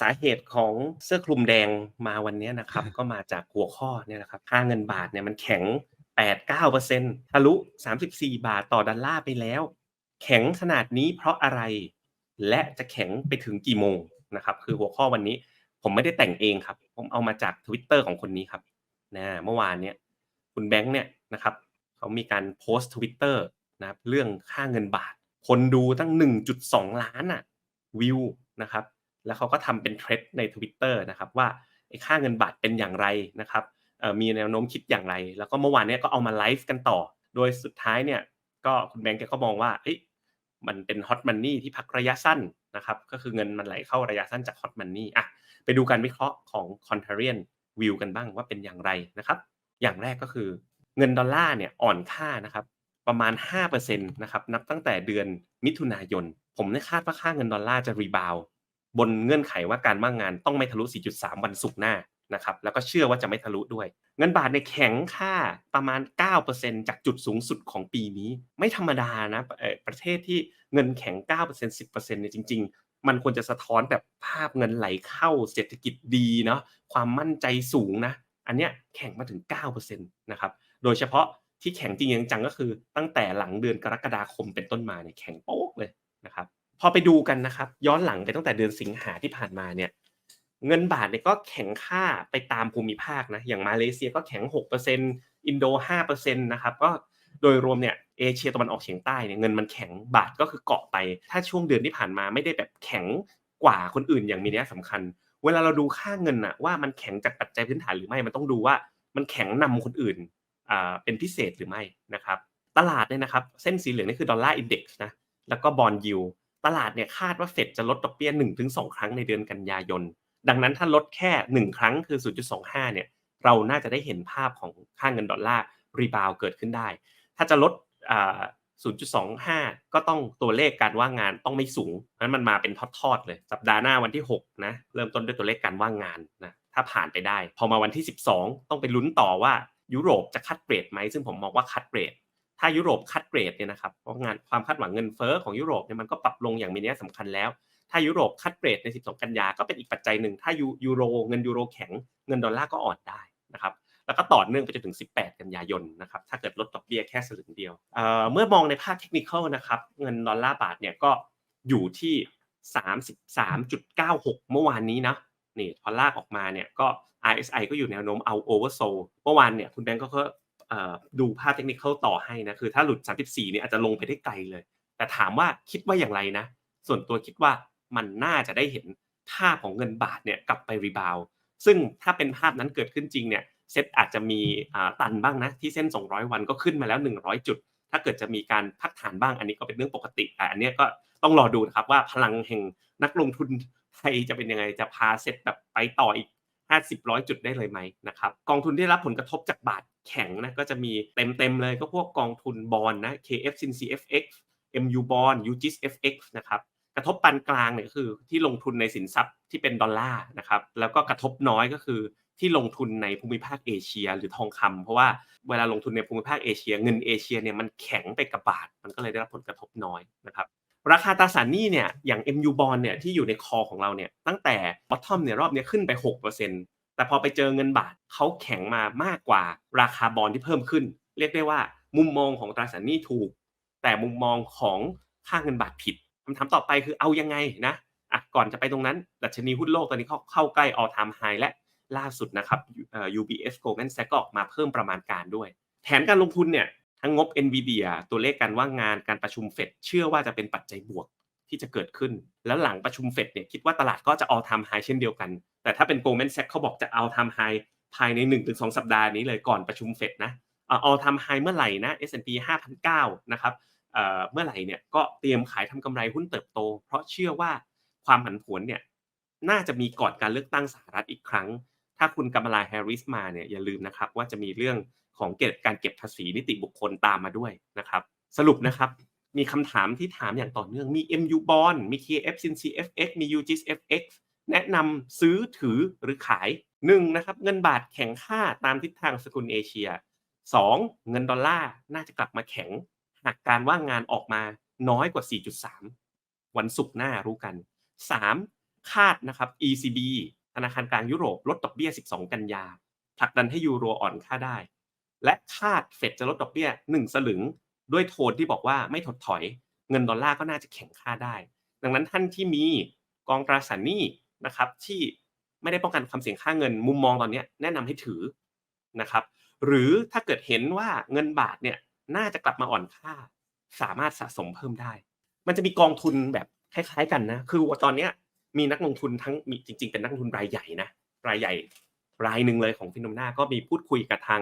สาเหตุของเสื้อคลุมแดงมาวันนี้นะครับ ก็มาจากหัวข้อเนี่ยนะครับค่าเงินบาทเนี่ยมันแข็ง 8-9%ทะลุ 34 บาทต่อดอลลาร์ไปแล้ว แข็งขนาดนี้เพราะอะไร และจะแข็งไปถึงกี่โมงนะครับ คือหัวข้อวันนี้ผมไม่ได้แต่งเองครับ ผมเอามาจาก Twitter ของคนนี้ครับนะเมื่อวานเนี่ยคุณแบงค์เนี่ยนะครับเขามีการโพสต์ Twitter นะครับเรื่องค่าเงินบาท คนดูตั้ง 1.2 ล้านอะวิวนะครับ แล้วเขาก็ทำเป็นเทรดใน Twitter นะครับว่าไอ้ค่าเงินบาทเป็นอย่างไรนะครับมีแนวโน้มคิดอย่างไร แล้วก็เมื่อวานนี้ก็เอามาไลฟ์กันต่อ โดยสุดท้ายเนี่ยก็คุณแบงค์แกก็มองว่าเอ้มันเป็นฮอตมันนี่ที่พักระยะสั้นนะครับก็คือเงินมันไหลเข้าระยะสั้นจากฮอตมันนี่อะไปดูการวิเคราะห์ของ c o n t r a r i a n view กันบ้างว่าเป็นอย่างไรนะครับ อย่างแรกก็คือเงินดอลลาร์เนี่ยอ่อนค่านะครับประมาณ5%นะครับนับตั้งแต่เดือนมิถุนายน ผมได้คาดว่าค่าเงินดอลลาร์จะรีบาว บนเงื่อนไขว่าการว่างงานต้องไม่ทะลุ 4.3 วันศุกร์หน้านะครับแล้วก็เชื่อว่าจะไม่ทะลุด้วย เงินบาทในแข็งค่าประมาณ 9%จากจุดสูงสุดของปีนี้ ไม่ธรรมดานะประเทศที่เงินแข็ง 9% 10%เนี่ยจริง ๆ มันควรจะสะท้อนแบบภาพเงินไหลเข้าเศรษฐกิจดีเนาะความมั่นใจสูงนะ อันเนี้ยแข็งมาถึง9%นะครับโดยเฉพาะที่แข็งจริงจังก็คือตั้งแต่หลังเดือนกรกฎาคมเป็นต้นมาเนี่ยแข็งโป๊กเลย พอไปดูกันนะครับ ย้อนหลังไปตั้งแต่เดือนสิงหาที่ผ่านมาเนี่ย เงินบาทเนี่ยก็แข็งค่าไปตามภูมิภาคนะอย่างมาเลเซียก็แข็ง 6%อินโด5%นะครับก็โดยรวมเนี่ยเอเชียตะวันออกเฉียงใต้เนี่ยเงินมันแข็งบาทก็คือเกาะไป ถ้าช่วงเดือนที่ผ่านมาไม่ได้แบบแข็งกว่าคนอื่นอย่างมีนัยสำคัญ เวลาเราดูค่าเงินอะว่ามันแข็งจากปัจจัยพื้นฐานหรือไม่มันต้องดูว่ามันแข็งนำคนอื่นอ่าเป็นพิเศษหรือไม่นะครับ ตลาดเนี่ยนะครับ เส้นสีเหลืองนี่คือดอลลาร์อินเด็กซ์นะแล้วก็บอลยู ตลาดเนี่ยคาดว่าเฟดจะลดดอกเบี้ย1-2 ครั้งในเดือนกันยายน ดังนั้นถ้าลดแค่ 1 ครั้งคือ 0.25 เนี่ยเราน่าจะได้เห็นภาพของค่าเงินดอลลาร์รีบาวเกิดขึ้นได้ ถ้าจะลด 0.25 ก็ต้องตัวเลขการว่างงานต้องไม่สูงนั้นมันมาเป็นทอดๆเลย สัปดาห์หน้าวันที่ 6 นะ เริ่มต้นด้วยตัวเลขการว่างงานนะ ถ้าผ่านไปได้ พอมาวันที่ 12 ต้องไปลุ้นต่อว่ายุโรปจะคัดเรทไหม ซึ่งผมมองว่าคัดเรท ถ้ายุโรปคัดเกรดเนี่ยนะครับเพราะงานความคาดหวังเงินเฟ้อของยุโรปเนี่ยมันก็ปรับลงอย่างมีนัยสำคัญแล้ว ถ้ายุโรปคัดเกรดใน 12 กันยาก็เป็นอีกปัจจัยหนึ่ง ถ้ายูโรเงินยูโรแข็งเงินดอลลาร์ก็อ่อนได้นะครับแล้วก็ต่อเนื่องไปจนถึง 18 กันยายนนะครับถ้าเกิดลดดอกเบี้ยแค่สลึงเดียวเเมื่อมองในภาพเทคนิคนะครับเงินดอลลาร์บาทเนี่ยก็อยู่ที่ 33.96 เมื่อวานนี้นะนี่พอลากออกมาเนี่ยก็ RSI ก็อยู่แนวโน้มเอาโอเวอร์โซเมื่อวานเนี่ยคุณแบงก์ก็ ดูภาพเทคนิคต่อให้นะคือถ้าหลุด 34เนี่ยอาจจะลงไปได้ไกลเลย แต่ถามว่าคิดว่าอย่างไรนะ ส่วนตัวคิดว่ามันน่าจะได้เห็นภาพของเงินบาทเนี่ยกลับไปรีบาวซึ่งถ้าเป็นภาพนั้นเกิดขึ้นจริงเนี่ยเซ็ตอาจจะมีตันบ้างนะที่เส้น 200 วันก็ขึ้นมาแล้ว 100 จุด ถ้าเกิดจะมีการพักฐานบ้างอันนี้ก็เป็นเรื่องปกติแต่อันนี้ก็ต้องรอดูนะครับว่าพลังแห่งนักลงทุนไทยจะเป็นยังไงจะพาเซ็ตแบบไปต่ออีก 50ร้อยจุดได้เลยไหมนะครับกองทุนที่รับผลกระทบจากบาทแข็งนะก็จะมีเต็มๆเลยก็พวกกองทุนบอลนะ KF s i n CFX MU Bond UGIS FX นะครับกระทบปานกลางเนี่ยคือที่ลงทุนในสินทรัพย์ที่เป็นดอลลาร์นะครับแล้วก็กระทบน้อยก็คือที่ลงทุนในภูมิภาคเอเชียหรือทองคำเพราะว่าเวลาลงทุนในภูมิภาคเอเชีย เงินเอเชียเนี่ยมันแข็งไปกับบาท มันก็เลยได้รับผลกระทบน้อยนะครับ ราคาตราสารหนี้เนี่ยอย่าง MU Bond เนี่ยที่อยู่ในคอของเราเนี่ยตั้งแต่ bottom เนี่ยรอบนี้ขึ้นไป 6%แต่พอไปเจอเงินบาทเขาแข็งมามากกว่าราคาบอลที่เพิ่มขึ้น เรียกได้ว่ามุมมองของตราสารหนี้ถูก แต่มุมมองของค่าเงินบาทผิดคำถามต่อไปคือเอายังไงนะอะก่อนจะไปตรงนั้น ดัชนีหุ้นโลกตอนนี้เข้าเข้าใกล้ all time high และล่าสุดนะครับ UBS Goldman Sachs ก็ออกมาเพิ่มประมาณการด้วย แผนการลงทุนเนี่ย ทั้งงบ NVIDIA ตัวเลขการว่างงานการประชุมเฟดเชื่อว่าจะเป็นปัจจัยบวกที่จะเกิดขึ้น แล้วหลังประชุมเฟดเนี่ยคิดว่าตลาดก็จะ all time high เช่นเดียวกัน แต่ถ้าเป็น Goldman Sachs เขาบอกจะ all time high ภายใน 1-2 สัปดาห์นี้เลยก่อนประชุมเฟดนะ all time high เมื่อไหร่นะ S&P 5,009นะครับเมื่อไหร่เนี่ยก็เตรียมขายทำกำไรหุ้นเติบโต เพราะเชื่อว่าความผันผวนเนี่ยน่าจะมีก่อนการเลือกตั้งสหรัฐอีกครั้ง ถ้าคุณกำมลาแฮร์ริสมาเนี่ยอย่าลืมนะครับว่าจะมีเรื่อง ของเก็บการเก็บภาษีนิติบุคคลตามมาด้วยนะครับ สรุปนะครับ มีคำถามที่ถามอย่างต่อเนื่องมี MU Bond มี KF Sin CFX มี UGIS FX แนะนำซื้อถือหรือขาย 1 นะครับ เงินบาทแข็งค่าตามทิศทางสกุลเอเชีย 2. เงินดอลลาร์น่าจะกลับมาแข็ง หากการว่างงานออกมาน้อยกว่า 4.3 วันศุกร์หน้ารู้กัน 3. คาดนะครับ ECB ธนาคารกลางยุโรปลดดอกเบี้ย 12 กันยาผลักดันให้ยูโรอ่อนค่าได้ และคาดเฟดจะลดดอกเบี้ย1สลึง ด้วยโทนที่บอกว่าไม่ถดถอย เงินดอลลาร์ก็น่าจะแข็งค่าได้ ดังนั้นท่านที่มีกองตราสารหนี้นะครับที่ไม่ได้ป้องกันความเสี่ยงค่าเงินมุมมองตอนนี้แนะนำให้ถือนะครับ หรือถ้าเกิดเห็นว่าเงินบาทเนี่ยน่าจะกลับมาอ่อนค่า สามารถสะสมเพิ่มได้ มันจะมีกองทุนแบบคล้ายๆกันนะ คือตอนเนี้มีนักลงทุนทั้งมีจริง ๆ เป็นนักลงทุนรายใหญ่นะรายใหญ่รายหนึ่งเลยของฟิโนมนาก็มีพูดคุยกับทาง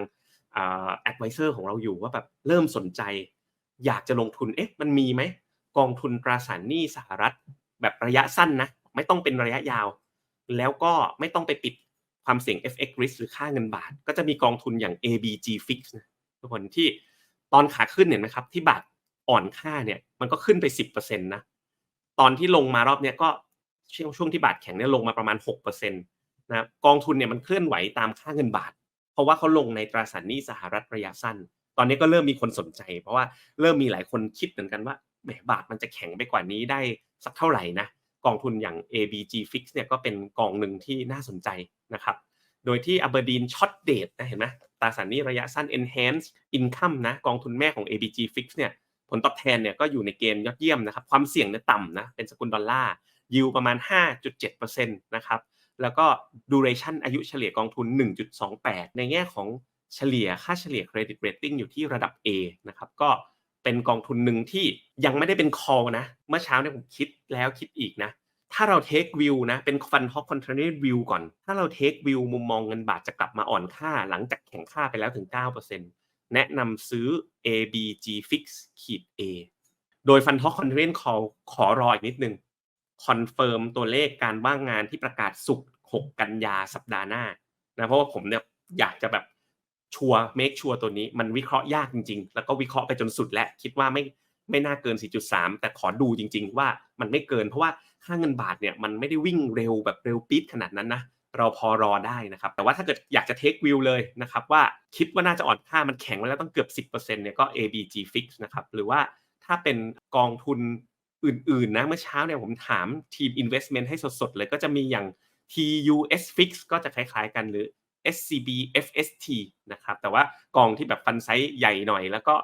แอดไวเซอร์ของเราอยู่ว่าแบบเริ่มสนใจ อยากจะลงทุนเอ๊ะมันมีไหมกองทุนตราสารหนี้สหรัฐ แบบระยะสั้นนะ ไม่ต้องเป็นระยะยาว แล้วก็ไม่ต้องไปปิดความเสี่ยง FX risk หรือค่าเงินบาท ก็จะมีกองทุนอย่าง ABG Fix นะทุกคนที่ตอนขาขึ้นเห็นไหมครับ ที่บาทอ่อนค่าเนี่ยมันก็ขึ้นไป 10%นะตอนที่ลงมารอบเนี้ยก็ช่วงช่วงที่บาทแข็งเนี่ยลงมาประมาณ6%นะกองทุนเนี่ยมันเคลื่อนไหวตามค่าเงินบาท เพราะว่าเขาลงในตราสารหนี้สหรัฐระยะสั้น ตอนนี้ก็เริ่มมีคนสนใจ เพราะว่าเริ่มมีหลายคนคิดเหมือนกันว่าแหมบาทมันจะแข็งไปกว่านี้ได้สักเท่าไหร่นะกองทุนอย่าง ABG Fix เนี่ยก็เป็นกองหนึ่งที่น่าสนใจนะครับโดยที่ Aberdeen Short Date นะเห็นไหมตราสารหนี้ระยะสั้น Enhanced Income นะกองทุนแม่ของ ABG Fix เนี่ยผลตอบแทนเนี่ยก็อยู่ในเกณฑ์ยอดเยี่ยมนะครับความเสี่ยงเนี่ยต่ำนะเป็นสกุลดอลลาร์ยิวประมาณ 5.7%นะครับ แล้วก็ duration อายุเฉลี่ยกองทุน 1.28 ในแง่ของเฉลี่ยค่าเฉลี่ย credit rating อยู่ที่ระดับ A นะครับก็เป็นกองทุนหนึ่งที่ยังไม่ได้เป็น call นะ เมื่อเช้าเนี่ยผมคิดแล้วคิดอีกนะ ถ้าเรา take view นะ เป็น fund hock contrary view ก่อน ถ้าเรา take view มุมมองเงินบาทจะกลับมาอ่อนค่า หลังจากแข็งค่าไปแล้วถึง 9%แนะนำซื้อ ABG Fix ขีด A โดย fund hock contrary call ขอรออีกนิดนึง คอนเฟิร์มตัวเลขการว่างงานที่ประกาศสุก6 กันยาสัปดาห์หน้านะเพราะว่าผมเนี่ยอยากจะแบบชัวร์เมคชัวร์ตัวนี้มันวิเคราะห์ยากจริง ๆ แล้วก็วิเคราะห์ไปจนสุดแล้วคิดว่าไม่ไม่น่าเกิน 4.3 แต่ขอดูจริง ๆ ว่ามันไม่เกิน เพราะว่าค่าเงินบาทเนี่ยมันไม่ได้วิ่งเร็วแบบเร็วปี๊ดขนาดนั้นนะเราพอรอได้นะครับ แต่ว่าถ้าเกิดอยากจะเทควิวเลยนะครับว่าคิดว่าน่าจะอ่อนค่ามันแข็งไว้แล้วต้องเกือบ 10%เนี่ยก็ ABG Fix นะครับหรือว่าถ้าเป็นกองทุน อื่นๆนะเมื่อเช้าเนี่ยผมถามทีม investment ให้สดๆเลยก็จะมีอย่าง TUS Fix ก็จะคล้ายๆกันหรือ SCB FST นะครับแต่ว่ากองที่แบบฟันไซส์ใหญ่หน่อย แล้วก็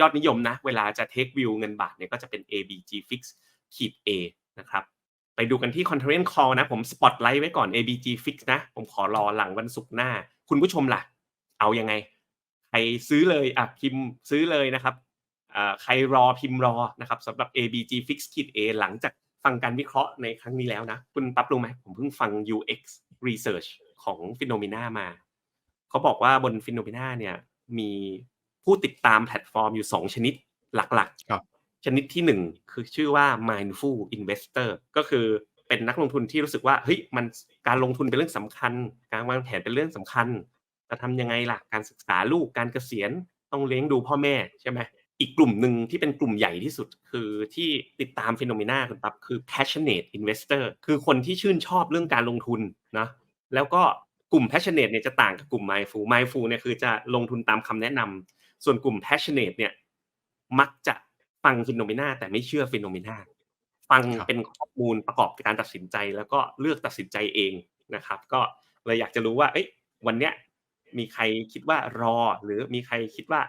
ยอดนิยมนะ เวลาจะ take view เงินบาทเนี่ยก็จะเป็น ABG Fix ขีด A นะครับไปดูกันที่ Contrarian Call นะ ผมสปอตไลท์ไว้ก่อน ABG Fix นะ ผมขอรอหลังวันศุกร์หน้า คุณผู้ชมล่ะ เอายังไงใครซื้อเลยอะพิมพ์ซื้อเลยนะครับ ใครรอพิมพ์รอนะครับสำหรับ ABG Fix Kit A หลังจากฟังการวิเคราะห์ในครั้งนี้แล้วนะ คุณปั๊บรู้ไหมผมเพิ่งฟัง UX Research ของ p h e n o m e n a มา เขาบอกว่าบน p h e n o m e n a เนี่ยมีผู้ติดตามแพลตฟอร์มอยู่ 2 ชนิดหลักครับๆชนิดที่ 1 คือชื่อว่า Mindful Investor ก็คือเป็นนักลงทุนที่รู้สึกว่าเฮ้ยมันการลงทุนเป็นเรื่องสำคัญ การวางแผนเป็นเรื่องสำคัญจะทำยังไงล่ะ การศึกษาลูกการเกษียณต้องเลี้ยงดูพ่อแม่ใช่ไหม อีกกลุ่มหนึ่งที่เป็นกลุ่มใหญ่ที่สุด คือที่ติดตามฟิโนเมนาคุณตับคือ passionate investor คือคนที่ชื่นชอบเรื่องการลงทุนนะแล้วก็กลุ่ม passionate เนี่ยจะต่างกับกลุ่ม mindful mindful เนี่ยคือจะลงทุนตามคำแนะนำส่วนกลุ่ม passionate เนี่ยมักจะฟังฟิโนเมนาแต่ไม่เชื่อฟิโนเมนาฟังครับเป็นข้อมูลประกอบการตัดสินใจ แล้วก็เลือกตัดสินใจเองนะครับ ก็เลยอยากจะรู้ว่า เอ้ยวันเนี้ยมีใครคิดว่ารอ หรือมีใครคิดว่า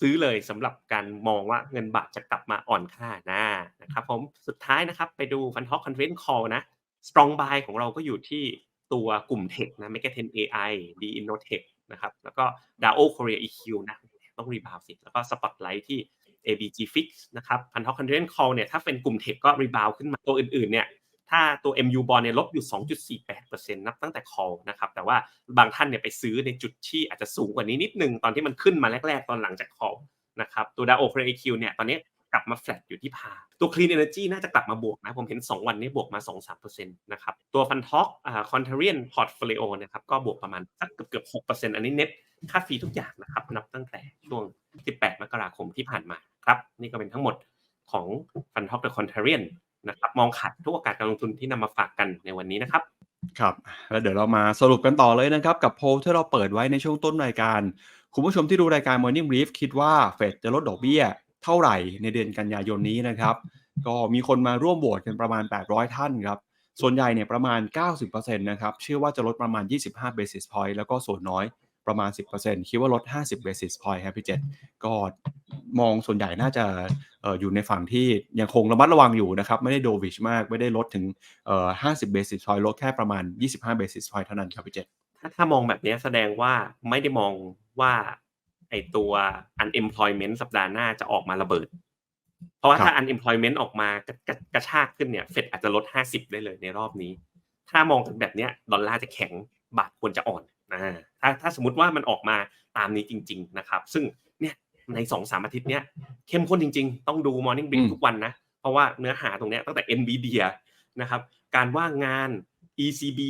ซื้อเลยสำหรับการมองว่าเงินบาทจะกลับมาอ่อนค่านะนะครับผมสุดท้ายนะครับไปดูฟัน t ็อกคอนเฟน c ์ call นะ strong buy ของเราก็อยู่ที่ตัวกลุ่มเทคนะ m e g a t e n AI D Innotech นะครับแล้วก็ DAO Korea EQ นะต้องรีบาวสิแล้วก็ Spotlight ที่ ABG Fix นะครับพันธ o คอนเทนต์ call เนี่ยถ้าเป็นกลุ่มเทคก็รีบาวขึ้นมาตัวอื่นๆเนี่ย ถ้าตัว MU bond เนี่ยลบอยู่ 2.48%นับตั้งแต่ call นะครับ แต่ว่าบางท่านเนี่ยไปซื้อในจุดที่อาจจะสูงกว่านี้นิดนึง ตอนที่มันขึ้นมาแรก ๆ ตอนหลังจาก call นะครับ ตัว DAO Korea EQ เนี่ย ตอนนี้กลับมา flat อยู่ที่พา ตัว Clean Energy น่าจะกลับมาบวกนะ ผมเห็น 2 วันนี้บวกมา 2-3%นะครับ ตัว Fund Talk อ่า Contrarian Portfolio นะครับ ก็บวกประมาณสักเกือบๆ6%อันนี้เน็ตค่าฟรีทุกอย่างนะครับ นับตั้งแต่ช่วง 18 มกราคมที่ผ่านมาครับ นี่ก็เป็นทั้งหมดของ Fund Talk The Contrarian นะครับมองขาดทุกโอกาสการลงทุนที่นำมาฝากกันในวันนี้นะครับครับแล้วเดี๋ยวเรามาสรุปกันต่อเลยนะครับ กับโพลที่เราเปิดไว้ในช่วงต้นรายการ คุณผู้ชมที่ดูรายการ Morning Brief คิดว่าเฟดจะลดดอกเบี้ยเท่าไหร่ในเดือนกันยายนนี้นะครับ ก็มีคนมาร่วมโหวตกันประมาณ 800 ท่านครับ ส่วนใหญ่เนี่ยประมาณ 90%นะครับเชื่อว่าจะลดประมาณ 25 basis point แล้วก็ส่วนน้อย ประมาณ 10%คิดว่าลด 50 basis point ครับพี่เจษก็มองส่วนใหญ่น่าจะเอ่ออยู่ในฝั่งที่ยังคงระมัดระวังอยู่นะครับ ไม่ได้โดวิชมากไม่ได้ลดถึงเอ่อ50 basis point ลดแค่ประมาณ 25 basis point เท่านั้นครับพี่เจษถ้าถ้ามองแบบเนี้ยแสดงว่าไม่ได้มองว่าไอตัว unemployment สัปดาห์หน้าจะออกมาระเบิด เพราะว่าถ้า unemployment ออกมากระกระกระชากขึ้นเนี่ยเฟดอาจจะลด 50 ได้เลยในรอบนี้ ถ้ามองกันแบบเนี้ยดอลลาร์จะแข็งบาทควรจะอ่อน อ่าถ้าถ้าสมมติว่ามันออกมาตามนี้จริง ๆ นะครับ ซึ่งเนี่ยในสองสามอาทิตย์เนี้ยเข้มข้นจริง ๆ ต้องดู morning brief อืมทุกวันนะ เพราะว่าเนื้อหาตรงเนี้ยตั้งแต่ NVIDIA นะครับ การว่างงาน ECB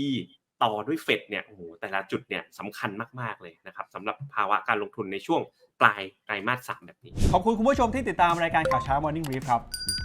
ต่อด้วยเฟดเนี่ยโอ้โหแต่ละจุดเนี่ยสำคัญมาก ๆ เลยนะครับสำหรับภาวะการลงทุนในช่วงปลายไตรมาสสามแบบนี้ ขอบคุณคุณผู้ชมที่ติดตามรายการข่าวเช้า Morning Brief ครับเ